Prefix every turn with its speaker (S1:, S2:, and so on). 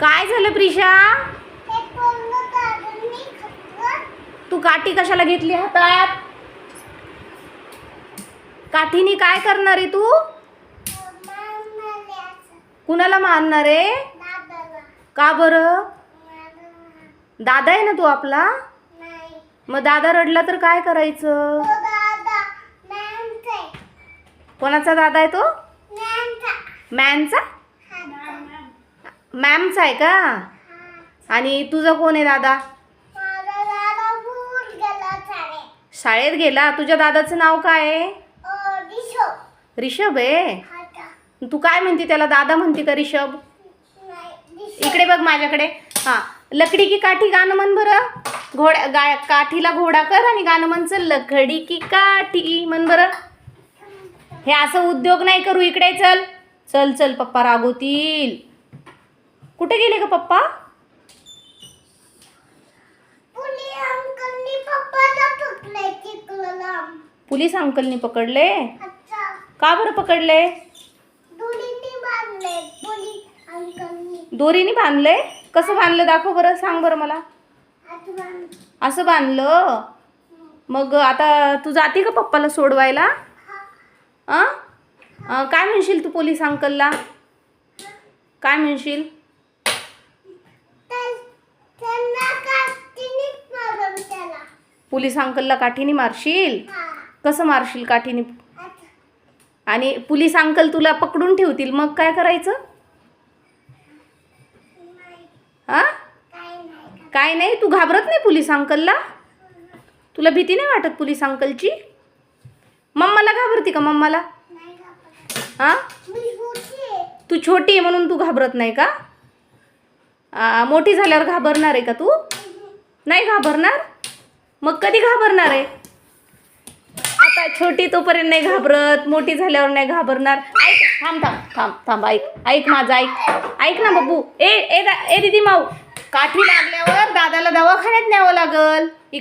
S1: काय झालं प्रिशा? तू काठी कशाला घेतली हातात? काठीने काय करणार आहे तू? कुणाला मारणार आहे? का बरं? दादा आहे ना तू आपला? मग दादा रडला तर काय करायचं? कोणाचा दादा आहे तो? मॅनचा? मॅमचा आहे का? आणि तुझं कोण आहे दादा? शाळेत गेला? तुझ्या दादाचं नाव काय आहे? रिषभ. आहे? तू काय म्हणते त्याला? दादा म्हणते का रिषभ? इकडे बघ माझ्याकडे. हा. लकडी की काठी गाणं म्हण बरं. घोड्या गा काठीला घोडा कर आणि गाणं म्हण चल लकडी की काठी म्हण बरं. हे असं उद्योग नाही करू. इकडे चल. चल चल पप्पा रागवतील. कुठे गेले का पप्पा? पोलीस अंकलनी पकडले? का बरं पकडले? दोरीने बांधले कसं बांधलं दाखव बरं सांग बरं मला. असं बांधलं? मग आता तू जाते का पप्पाला सोडवायला? काय म्हणशील तू पोलीस अंकलला? काय म्हणशील? पोलीस अंकलला काठीने मारशील? कसं मारशील काठीने? आणि पोलीस अंकल तुला पकडून ठेवतील मग काय करायचं? हा? काय नाही तू घाबरत नाही पोलीस अंकलला? तुला भीती नाही वाटत पोलीस अंकलची? मम्माला घाबरती का मम्माला? हा? तू छोटी आहे म्हणून तू घाबरत नाही का? आ, मोठी झाल्यावर घाबरणार आहे का तू? नाही घाबरणार? मग कधी घाबरणार आहे? आता छोटी तोपर्यंत नाही घाबरत मोठी झाल्यावर नाही घाबरणार. ऐक थांब थांब थांब थांब ऐक ऐक माझं ऐक. ऐक ना बाबू. ए ए दा ए दीदी माऊ. काठी लागल्यावर दादाला दवाखान्यात न्यावं लागल.